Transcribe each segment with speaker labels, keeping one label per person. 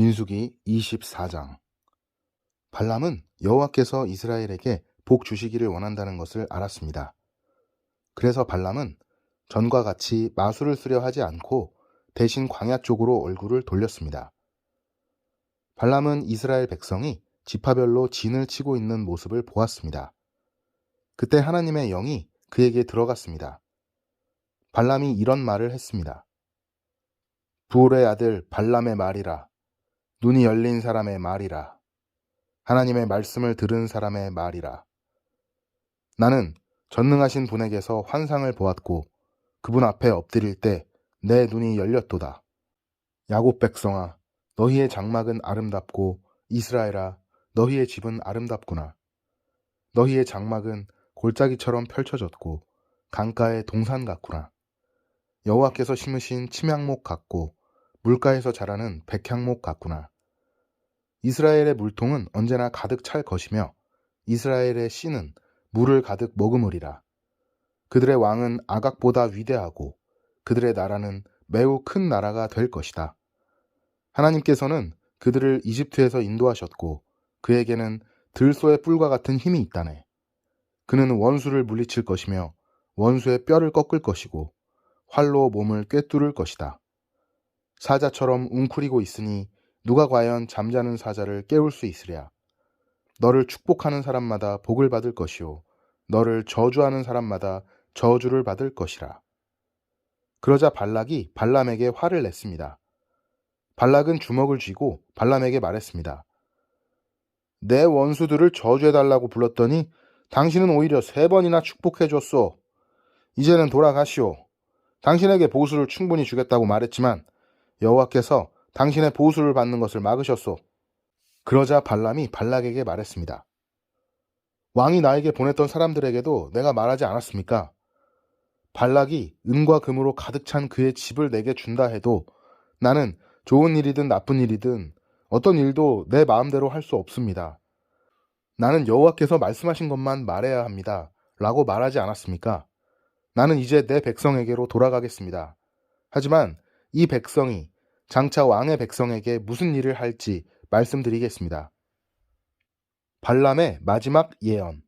Speaker 1: 민수기 24장 발람은 여호와께서 이스라엘에게 복 주시기를 원한다는 것을 알았습니다. 그래서 발람은 전과 같이 마술을 쓰려 하지 않고 대신 광야 쪽으로 얼굴을 돌렸습니다. 발람은 이스라엘 백성이 지파별로 진을 치고 있는 모습을 보았습니다. 그때 하나님의 영이 그에게 들어갔습니다. 발람이 이런 말을 했습니다. 부올의 아들 발람의 말이라 눈이 열린 사람의 말이라. 하나님의 말씀을 들은 사람의 말이라. 나는 전능하신 분에게서 환상을 보았고 그분 앞에 엎드릴 때 내 눈이 열렸도다. 야곱 백성아, 너희의 장막은 아름답고 이스라엘아, 너희의 집은 아름답구나. 너희의 장막은 골짜기처럼 펼쳐졌고 강가의 동산 같구나. 여호와께서 심으신 침향목 같고 물가에서 자라는 백향목 같구나. 이스라엘의 물통은 언제나 가득 찰 것이며 이스라엘의 씨는 물을 가득 머금으리라. 그들의 왕은 아각보다 위대하고 그들의 나라는 매우 큰 나라가 될 것이다. 하나님께서는 그들을 이집트에서 인도하셨고 그에게는 들소의 뿔과 같은 힘이 있다네. 그는 원수를 물리칠 것이며 원수의 뼈를 꺾을 것이고 활로 몸을 꿰뚫을 것이다. 사자처럼 웅크리고 있으니 누가 과연 잠자는 사자를 깨울 수 있으랴. 너를 축복하는 사람마다 복을 받을 것이요 너를 저주하는 사람마다 저주를 받을 것이라. 그러자 발락이 발람에게 화를 냈습니다. 발락은 주먹을 쥐고 발람에게 말했습니다. 내 원수들을 저주해달라고 불렀더니 당신은 오히려 세 번이나 축복해줬소. 이제는 돌아가시오. 당신에게 보수를 충분히 주겠다고 말했지만 여호와께서 당신의 보수를 받는 것을 막으셨소. 그러자 발람이 발락에게 말했습니다. 왕이 나에게 보냈던 사람들에게도 내가 말하지 않았습니까? 발락이 은과 금으로 가득 찬 그의 집을 내게 준다 해도 나는 좋은 일이든 나쁜 일이든 어떤 일도 내 마음대로 할 수 없습니다. 나는 여호와께서 말씀하신 것만 말해야 합니다. 라고 말하지 않았습니까? 나는 이제 내 백성에게로 돌아가겠습니다. 하지만 이 백성이 장차 왕의 백성에게 무슨 일을 할지 말씀드리겠습니다. 발람의 마지막 예언.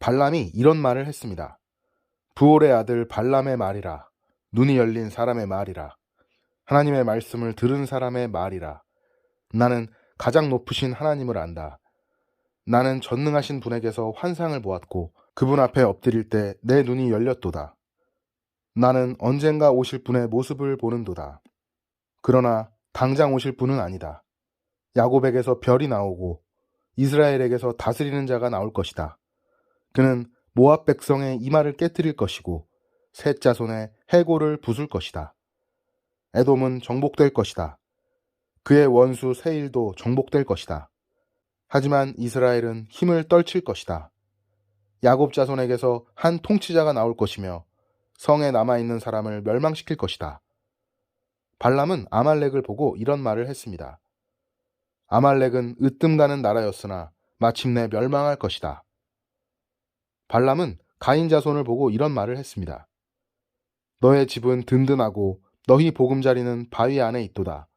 Speaker 1: 발람이 이런 말을 했습니다. 부올의 아들 발람의 말이라. 눈이 열린 사람의 말이라. 하나님의 말씀을 들은 사람의 말이라. 나는 가장 높으신 하나님을 안다. 나는 전능하신 분에게서 환상을 보았고 그분 앞에 엎드릴 때 내 눈이 열렸도다. 나는 언젠가 오실 분의 모습을 보는도다. 그러나 당장 오실 분은 아니다. 야곱에게서 별이 나오고 이스라엘에게서 다스리는 자가 나올 것이다. 그는 모압 백성의 이마를 깨뜨릴 것이고 셋 자손의 해골을 부술 것이다. 에돔은 정복될 것이다. 그의 원수 세일도 정복될 것이다. 하지만 이스라엘은 힘을 떨칠 것이다. 야곱 자손에게서 한 통치자가 나올 것이며 성에 남아있는 사람을 멸망시킬 것이다. 발람은 아말렉을 보고 이런 말을 했습니다. 아말렉은 으뜸 가는 나라였으나 마침내 멸망할 것이다. 발람은 가인 자손을 보고 이런 말을 했습니다. 너의 집은 든든하고 너희 보금자리는 바위 안에 있도다.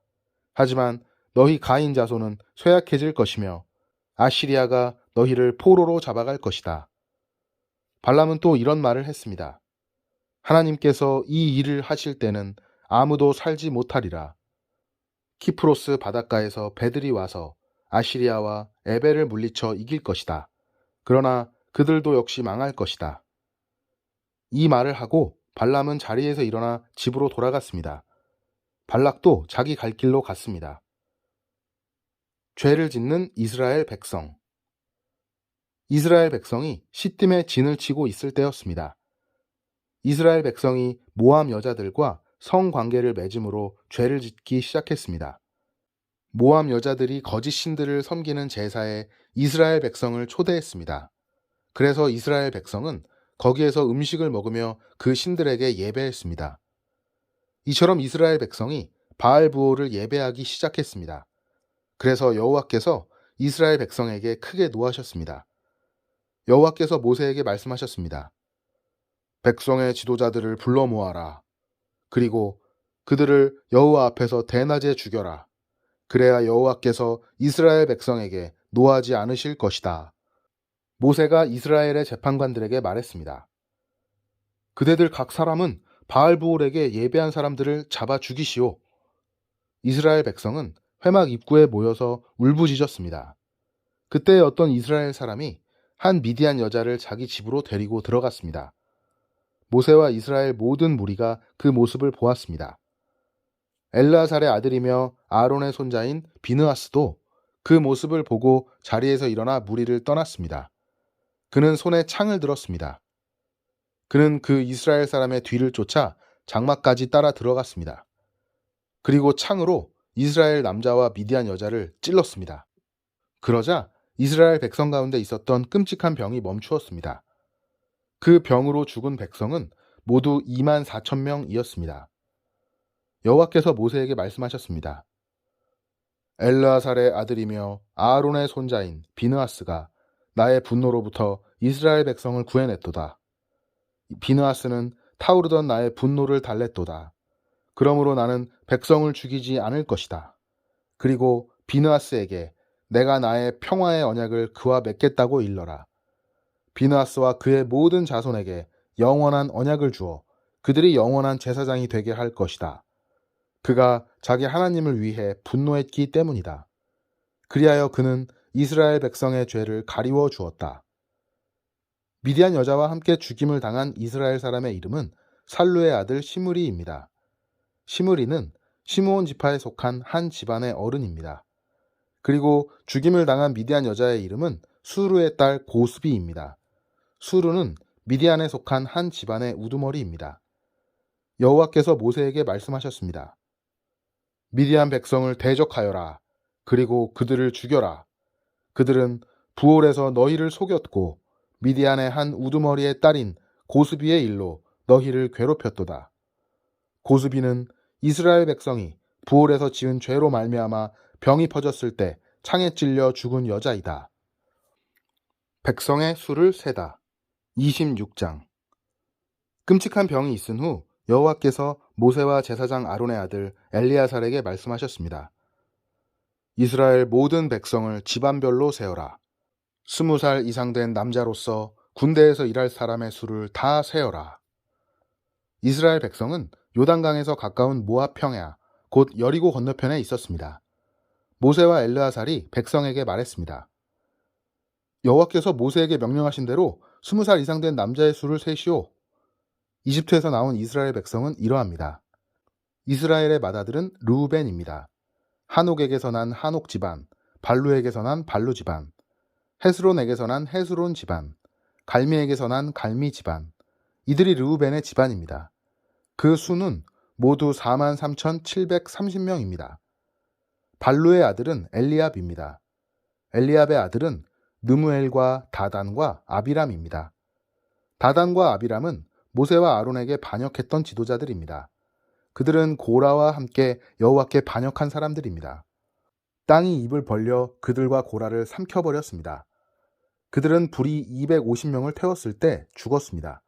Speaker 1: 하지만 너희 가인 자손은 쇠약해질 것이며 아시리아가 너희를 포로로 잡아갈 것이다. 발람은 또 이런 말을 했습니다. 하나님께서 이 일을 하실 때는 아무도 살지 못하리라. 키프로스 바닷가에서 배들이 와서 아시리아와 에벨을 물리쳐 이길 것이다. 그러나 그들도 역시 망할 것이다. 이 말을 하고 발람은 자리에서 일어나 집으로 돌아갔습니다. 발락도 자기 갈 길로 갔습니다. 죄를 짓는 이스라엘 백성. 이스라엘 백성이 시딤에 진을 치고 있을 때였습니다. 이스라엘 백성이 모함 여자들과 성관계를 맺음으로 죄를 짓기 시작했습니다. 모함 여자들이 거짓 신들을 섬기는 제사에 이스라엘 백성을 초대했습니다. 그래서 이스라엘 백성은 거기에서 음식을 먹으며 그 신들에게 예배했습니다. 이처럼 이스라엘 백성이 바알 부호를 예배하기 시작했습니다. 그래서 여호와께서 이스라엘 백성에게 크게 노하셨습니다. 여호와께서 모세에게 말씀하셨습니다. 백성의 지도자들을 불러 모아라. 그리고 그들을 여호와 앞에서 대낮에 죽여라. 그래야 여호와께서 이스라엘 백성에게 노하지 않으실 것이다. 모세가 이스라엘의 재판관들에게 말했습니다. 그대들 각 사람은 바알부올에게 예배한 사람들을 잡아 죽이시오. 이스라엘 백성은 회막 입구에 모여서 울부짖었습니다. 그때 어떤 이스라엘 사람이 한 미디안 여자를 자기 집으로 데리고 들어갔습니다. 모세와 이스라엘 모든 무리가 그 모습을 보았습니다. 엘라살의 아들이며 아론의 손자인 비느아스도 그 모습을 보고 자리에서 일어나 무리를 떠났습니다. 그는 손에 창을 들었습니다. 그는 그 이스라엘 사람의 뒤를 쫓아 장막까지 따라 들어갔습니다. 그리고 창으로 이스라엘 남자와 미디안 여자를 찔렀습니다. 그러자 이스라엘 백성 가운데 있었던 끔찍한 병이 멈추었습니다. 그 병으로 죽은 백성은 모두 2만 4천 명이었습니다. 여호와께서 모세에게 말씀하셨습니다. 엘라살의 아들이며 아론의 손자인 비느아스가 나의 분노로부터 이스라엘 백성을 구해냈도다. 비느아스는 타오르던 나의 분노를 달랬도다. 그러므로 나는 백성을 죽이지 않을 것이다. 그리고 비느아스에게 내가 나의 평화의 언약을 그와 맺겠다고 일러라. 비느아스와 그의 모든 자손에게 영원한 언약을 주어 그들이 영원한 제사장이 되게 할 것이다. 그가 자기 하나님을 위해 분노했기 때문이다. 그리하여 그는 이스라엘 백성의 죄를 가리워 주었다. 미디안 여자와 함께 죽임을 당한 이스라엘 사람의 이름은 살루의 아들 시므리입니다. 시므리는 시므온 지파에 속한 한 집안의 어른입니다. 그리고 죽임을 당한 미디안 여자의 이름은 수루의 딸 고스비입니다. 수루는 미디안에 속한 한 집안의 우두머리입니다. 여호와께서 모세에게 말씀하셨습니다. 미디안 백성을 대적하여라. 그리고 그들을 죽여라. 그들은 부올에서 너희를 속였고 미디안의 한 우두머리의 딸인 고스비의 일로 너희를 괴롭혔도다. 고스비는 이스라엘 백성이 부올에서 지은 죄로 말미암아 병이 퍼졌을 때 창에 찔려 죽은 여자이다. 백성의 수를 세다. 26장 끔찍한 병이 있은 후 여호와께서 모세와 제사장 아론의 아들 엘리야살에게 말씀하셨습니다. 이스라엘 모든 백성을 집안별로 세어라. 스무 살 이상 된 남자로서 군대에서 일할 사람의 수를 다 세어라. 이스라엘 백성은 요단강에서 가까운 모압 평야, 곧 여리고 건너편에 있었습니다. 모세와 엘르아살이 백성에게 말했습니다. 여호와께서 모세에게 명령하신 대로 스무 살 이상 된 남자의 수를 세시오. 이집트에서 나온 이스라엘 백성은 이러합니다. 이스라엘의 맏아들은 루벤입니다. 한옥에게서 난 한옥 집안, 발루에게서 난 발루 집안, 헤스론에게서 난 헤스론 집안, 갈미에게서 난 갈미 집안. 이들이 르우벤의 집안입니다. 그 수는 모두 43,730명입니다. 발루의 아들은 엘리압입니다. 엘리압의 아들은 느무엘과 다단과 아비람입니다. 다단과 아비람은 모세와 아론에게 반역했던 지도자들입니다. 그들은 고라와 함께 여호와께 반역한 사람들입니다. 땅이 입을 벌려 그들과 고라를 삼켜버렸습니다. 그들은 불이 250명을 태웠을 때 죽었습니다.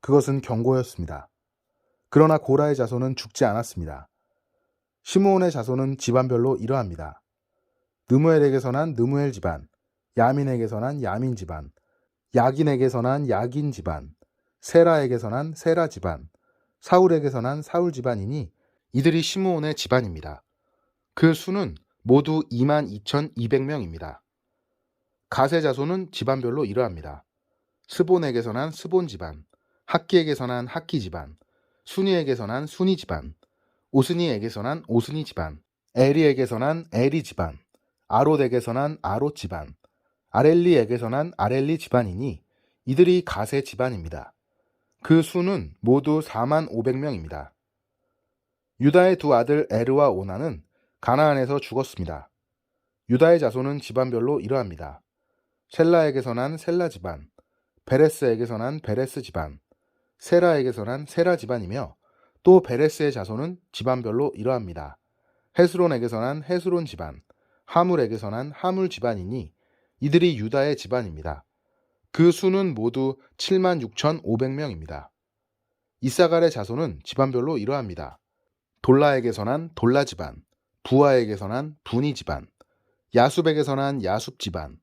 Speaker 1: 그것은 경고였습니다. 그러나 고라의 자손은 죽지 않았습니다. 시므온의 자손은 집안별로 이러합니다. 느무엘에게서 난 느무엘 집안, 야민에게서 난 야민 집안, 야긴에게서 난 야긴 집안, 세라에게서 난 세라 집안, 사울에게서 난 사울 집안이니 이들이 시므온의 집안입니다. 그 수는 모두 22,200명입니다. 가세 자손은 집안별로 이러합니다. 스본에게서 난 스본 집안, 학기에게서 난 학기 집안, 순이에게서 난 순이 집안, 오스니에게서 난 오스니 집안, 에리에게서 난 에리 집안, 아롯에게서 난 아롯 집안, 아렐리에게서 난 아렐리 집안이니 이들이 가세 집안입니다. 그 수는 모두 4만 500명입니다. 유다의 두 아들 에르와 오나는 가나안에서 죽었습니다. 유다의 자손은 집안별로 이러합니다. 셀라에게서 난 셀라 집안, 베레스에게서 난 베레스 집안, 세라에게서 난 세라 집안이며 또 베레스의 자손은 집안별로 이러합니다. 헤스론에게서 난 헤스론 집안, 하물에게서 난 하물 집안이니 이들이 유다의 집안입니다. 그 수는 모두 7만 6,500명입니다. 이사갈의 자손은 집안별로 이러합니다. 돌라에게서 난 돌라 집안, 부하에게서 난 분이 집안, 야숲에게서 난 야숲 집안,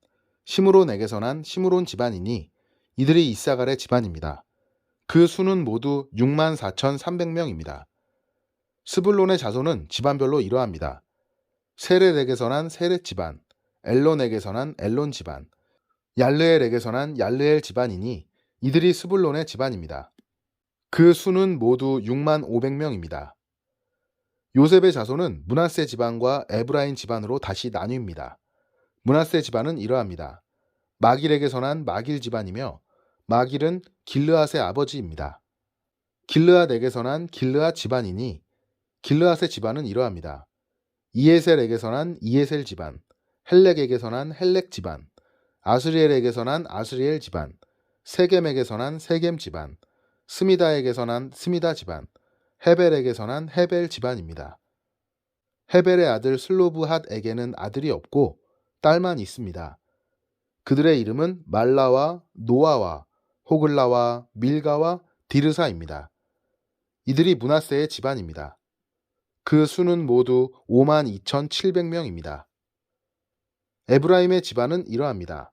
Speaker 1: 시므론에게서 난 시므론 집안이니 이들이 이사갈의 집안입니다. 그 수는 모두 6만 4,300명입니다. 스불론의 자손은 집안별로 이러합니다. 세렛에게서 난 세렛 집안, 엘론에게서 난 엘론 집안, 얄르엘에게서 난 얄르엘 집안이니 이들이 스불론의 집안입니다. 그 수는 모두 6만 500명입니다. 요셉의 자손은 문하세 집안과 에브라임 집안으로 다시 나뉩니다. 문하세 집안은 이러합니다. 마길에게서 난 마길 집안이며 마길은 길르앗의 아버지입니다. 길르앗에게서 난 길르앗 집안이니 길르앗의 집안은 이러합니다. 이에셀에게서 난 이에셀 집안, 헬렉에게서 난 헬렉 집안, 아스리엘에게서 난 아스리엘 집안, 세겜에게서 난 세겜 집안, 스미다에게서 난 스미다 집안, 헤벨에게서 난 헤벨 집안입니다. 헤벨의 아들 슬로브핫에게는 아들이 없고 딸만 있습니다. 그들의 이름은 말라와 노아와 호글라와 밀가와 디르사입니다. 이들이 문하세의 집안입니다. 그 수는 모두 5만 2,700명입니다. 에브라임의 집안은 이러합니다.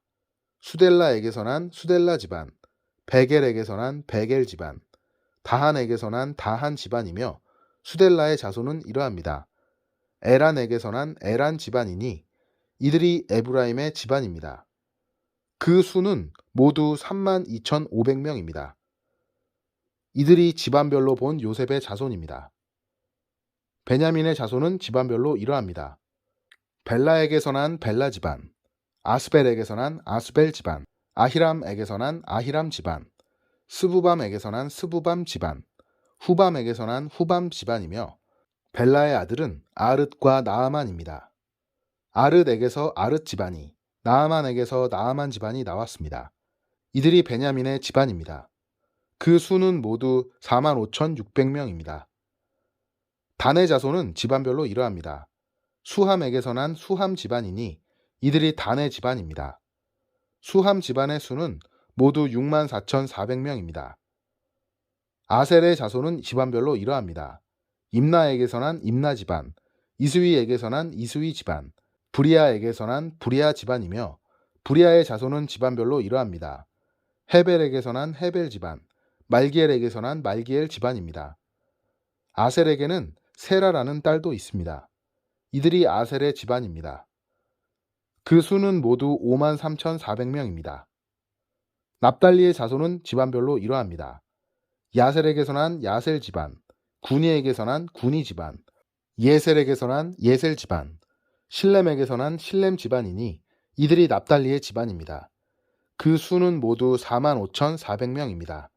Speaker 1: 수델라에게서 난 수델라 집안, 베겔에게서 난 베겔 집안, 다한에게서 난 다한 집안이며 수델라의 자손은 이러합니다. 에란에게서 난 에란 집안이니 이들이 에브라임의 집안입니다. 그 수는 모두 3만 2,500명입니다. 이들이 집안별로 본 요셉의 자손입니다. 베냐민의 자손은 집안별로 이러합니다. 벨라에게서 난 벨라 집안, 아스벨에게서 난 아스벨 집안, 아히람에게서 난 아히람 집안, 스부밤에게서 난 스부밤 집안, 후밤에게서 난 후밤 집안이며 벨라의 아들은 아릇과 나아만입니다. 아릇에게서 아릇 집안이, 나아만에게서 나아만 집안이 나왔습니다. 이들이 베냐민의 집안입니다. 그 수는 모두 45,600명입니다. 단의 자손은 집안별로 이러합니다. 수함에게서 난 수함 집안이니 이들이 단의 집안입니다. 수함 집안의 수는 모두 6만 4,400명입니다. 아셀의 자손은 집안별로 이러합니다. 임나에게서 난 임나 집안, 이스위에게서 난 이스위 집안, 브리아에게서 난 브리아 집안이며 브리아의 자손은 집안별로 이러합니다. 헤벨에게서 난 헤벨 집안, 말기엘에게서 난 말기엘 집안입니다. 아셀에게는 세라라는 딸도 있습니다. 이들이 아셀의 집안입니다. 그 수는 모두 5만 3,400명입니다. 납달리의 자손은 집안별로 이러합니다. 야셀에게서 난 야셀 집안, 구니에게서 난 구니 집안, 예셀에게서 난 예셀 집안, 실렘에게서 난 실렘 집안이니 이들이 납달리의 집안입니다. 그 수는 모두 4만 5,400명입니다.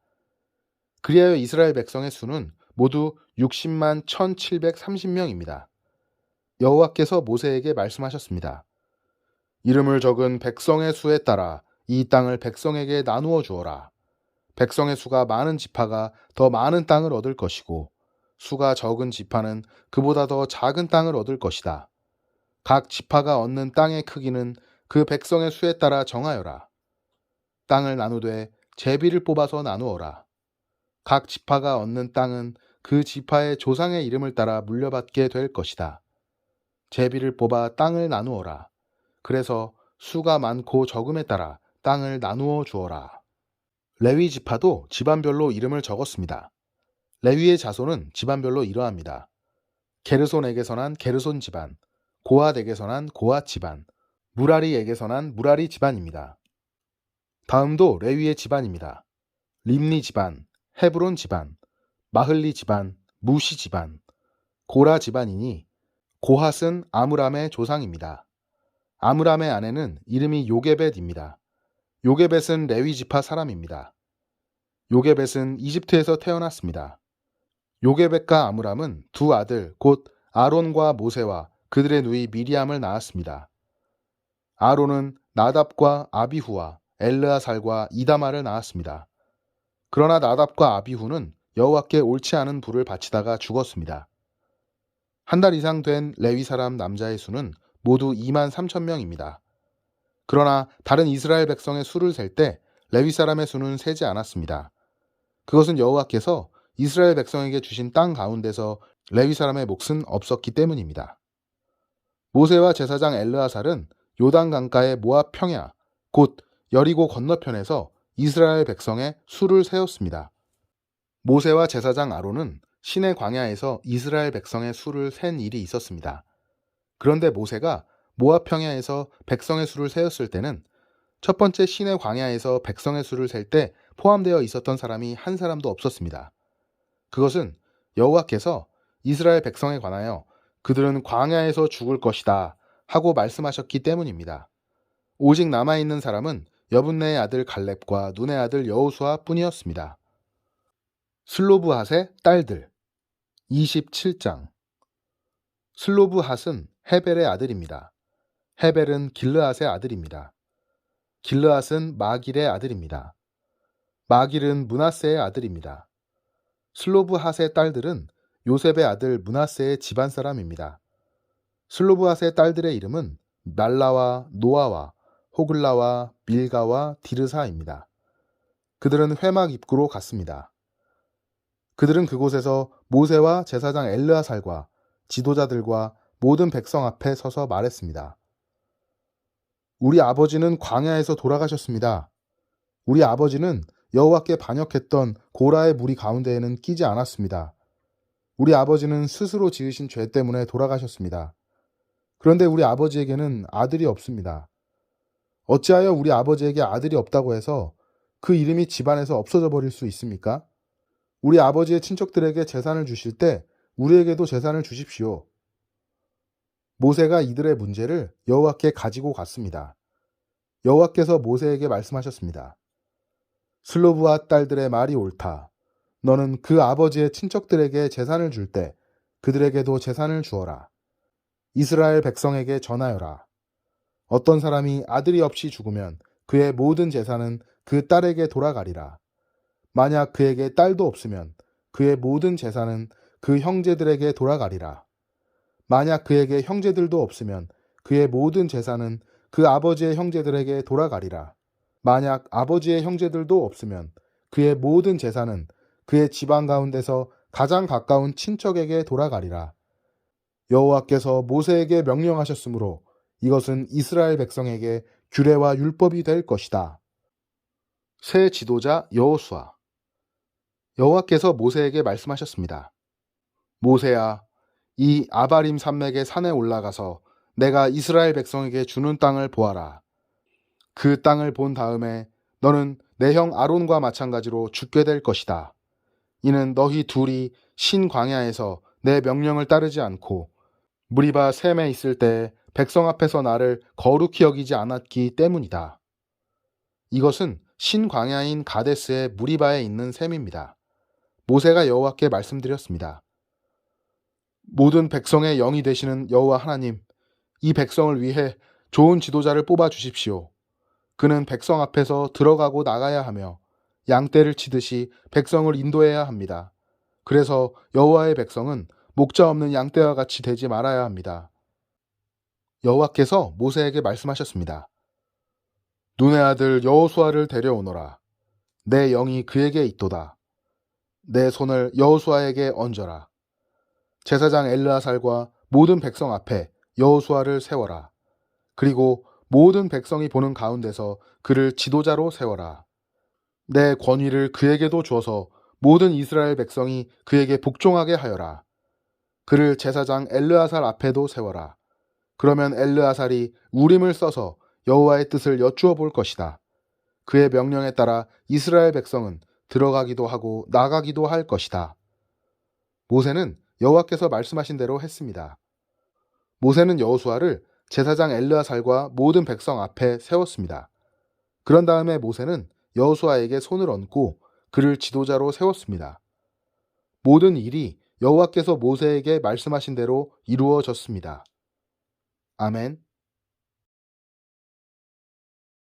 Speaker 1: 그리하여 이스라엘 백성의 수는 모두 60만 1,730명입니다. 여호와께서 모세에게 말씀하셨습니다. 이름을 적은 백성의 수에 따라 이 땅을 백성에게 나누어 주어라. 백성의 수가 많은 지파가 더 많은 땅을 얻을 것이고 수가 적은 지파는 그보다 더 작은 땅을 얻을 것이다. 각 지파가 얻는 땅의 크기는 그 백성의 수에 따라 정하여라. 땅을 나누되 제비를 뽑아서 나누어라. 각 지파가 얻는 땅은 그 지파의 조상의 이름을 따라 물려받게 될 것이다. 제비를 뽑아 땅을 나누어라. 그래서 수가 많고 적음에 따라 땅을 나누어 주어라. 레위 지파도 집안별로 이름을 적었습니다. 레위의 자손은 집안별로 이러합니다. 게르손에게서 난 게르손 집안, 고앗에게서 난 고앗 집안, 무라리에게서 난 무라리 집안입니다. 다음도 레위의 집안입니다. 림니 집안, 헤브론 집안, 마흘리 집안, 무시 집안, 고라 집안이니 고핫은 아므람의 조상입니다. 아므람의 아내는 이름이 요게벳입니다. 요게벳은 레위 지파 사람입니다. 요게벳은 이집트에서 태어났습니다. 요게벳과 아므람은 두 아들 곧 아론과 모세와 그들의 누이 미리암을 낳았습니다. 아론은 나답과 아비후와 엘르아살과 이다마를 낳았습니다. 그러나 나답과 아비후는 여호와께 옳지 않은 불을 바치다가 죽었습니다. 한 달 이상 된 레위 사람 남자의 수는 모두 2만 3천 명입니다. 그러나 다른 이스라엘 백성의 수를 셀 때 레위 사람의 수는 세지 않았습니다. 그것은 여호와께서 이스라엘 백성에게 주신 땅 가운데서 레위 사람의 몫은 없었기 때문입니다. 모세와 제사장 엘르아살은 요단 강가의 모압 평야, 곧 여리고 건너편에서 이스라엘 백성의 수를 세웠습니다. 모세와 제사장 아론은 신의 광야에서 이스라엘 백성의 수를 센 일이 있었습니다. 그런데 모세가 모압 평야에서 백성의 수를 세웠을 때는 첫 번째 신의 광야에서 백성의 수를 셀 때 포함되어 있었던 사람이 한 사람도 없었습니다. 그것은 여호와께서 이스라엘 백성에 관하여 그들은 광야에서 죽을 것이다 하고 말씀하셨기 때문입니다. 오직 남아있는 사람은 여분네의 아들 갈렙과 눈의 아들 여호수아 뿐이었습니다. 슬로브핫의 딸들 27장 슬로브핫은 헤벨의 아들입니다. 헤벨은 길르앗의 아들입니다. 길르앗은 마길의 아들입니다. 마길은 문하세의 아들입니다. 슬로브핫의 딸들은 요셉의 아들 문하세의 집안 사람입니다. 슬로브핫의 딸들의 이름은 날라와 노아와 호글라와 밀가와 디르사입니다. 그들은 회막 입구로 갔습니다. 그들은 그곳에서 모세와 제사장 엘르아살과 지도자들과 모든 백성 앞에 서서 말했습니다. 우리 아버지는 광야에서 돌아가셨습니다. 우리 아버지는 여호와께 반역했던 고라의 무리 가운데에는 끼지 않았습니다. 우리 아버지는 스스로 지으신 죄 때문에 돌아가셨습니다. 그런데 우리 아버지에게는 아들이 없습니다. 어찌하여 우리 아버지에게 아들이 없다고 해서 그 이름이 집안에서 없어져 버릴 수 있습니까? 우리 아버지의 친척들에게 재산을 주실 때 우리에게도 재산을 주십시오. 모세가 이들의 문제를 여호와께 가지고 갔습니다. 여호와께서 모세에게 말씀하셨습니다. 슬로브와 딸들의 말이 옳다. 너는 그 아버지의 친척들에게 재산을 줄 때 그들에게도 재산을 주어라. 이스라엘 백성에게 전하여라. 어떤 사람이 아들이 없이 죽으면 그의 모든 재산은 그 딸에게 돌아가리라. 만약 그에게 딸도 없으면 그의 모든 재산은 그 형제들에게 돌아가리라. 만약 그에게 형제들도 없으면 그의 모든 재산은 그 아버지의 형제들에게 돌아가리라. 만약 아버지의 형제들도 없으면 그의 모든 재산은 그의 집안 가운데서 가장 가까운 친척에게 돌아가리라. 여호와께서 모세에게 명령하셨으므로 이것은 이스라엘 백성에게 규례와 율법이 될 것이다. 새 지도자 여호수아 여호와께서 모세에게 말씀하셨습니다. 모세야, 이 아바림 산맥의 산에 올라가서 내가 이스라엘 백성에게 주는 땅을 보아라. 그 땅을 본 다음에 너는 내 형 아론과 마찬가지로 죽게 될 것이다. 이는 너희 둘이 신 광야에서 내 명령을 따르지 않고 무리바 셈에 있을 때 백성 앞에서 나를 거룩히 여기지 않았기 때문이다. 이것은 신 광야인 가데스의 무리바에 있는 셈입니다. 모세가 여호와께 말씀드렸습니다. 모든 백성의 영이 되시는 여호와 하나님, 이 백성을 위해 좋은 지도자를 뽑아 주십시오. 그는 백성 앞에서 들어가고 나가야 하며 양떼를 치듯이 백성을 인도해야 합니다. 그래서 여호와의 백성은 목자 없는 양떼와 같이 되지 말아야 합니다. 여호와께서 모세에게 말씀하셨습니다. 눈의 아들 여호수아를 데려오너라. 내 영이 그에게 있도다. 내 손을 여호수아에게 얹어라. 제사장 엘르아살과 모든 백성 앞에 여호수아를 세워라. 그리고 모든 백성이 보는 가운데서 그를 지도자로 세워라. 내 권위를 그에게도 줘서 모든 이스라엘 백성이 그에게 복종하게 하여라. 그를 제사장 엘르아살 앞에도 세워라. 그러면 엘르아살이 우림을 써서 여호와의 뜻을 여쭈어 볼 것이다. 그의 명령에 따라 이스라엘 백성은 들어가기도 하고 나가기도 할 것이다. 모세는 여호와께서 말씀하신 대로 했습니다. 모세는 여호수아를 제사장 엘르아살과 모든 백성 앞에 세웠습니다. 그런 다음에 모세는 여호수아에게 손을 얹고 그를 지도자로 세웠습니다. 모든 일이 여호와께서 모세에게 말씀하신 대로 이루어졌습니다. 아멘.